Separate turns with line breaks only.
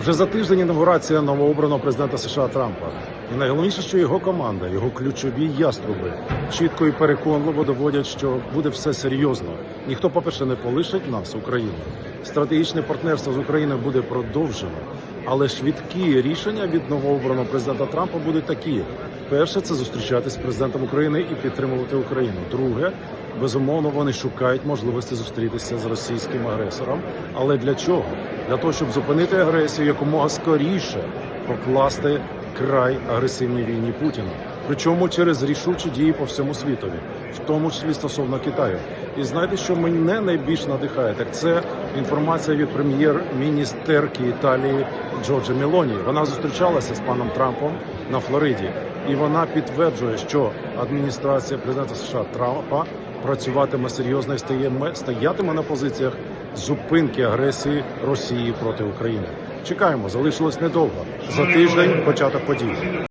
Вже за тиждень інаугурація новообраного президента США Трампа. І найголовніше, що його команда, його ключові яструби чітко і переконливо доводять, що буде все серйозно. Ніхто, по-перше, не полишить нас, Україну. Стратегічне партнерство з Україною буде продовжено, але швидкі рішення від новообраного президента Трампа будуть такі: перше це зустрічатись з президентом України і підтримувати Україну. Друге, безумовно, вони шукають можливості зустрітися з російським агресором. Але для чого? Для того, щоб зупинити агресію якомога скоріше покласти край агресивній війні Путіна. Причому через рішучі дії по всьому світові, в тому числі стосовно Китаю. І знаєте, що мене найбільш надихає, так це інформація від прем'єр-міністерки Італії Джорджа Мелоні. Вона зустрічалася з паном Трампом на Флориді, і вона підтверджує, що адміністрація президента США Трампа працюватиме серйозно і стаємо- стоятиме на позиціях зупинки агресії Росії проти України. Чекаємо, залишилось недовго. За тиждень початок подій.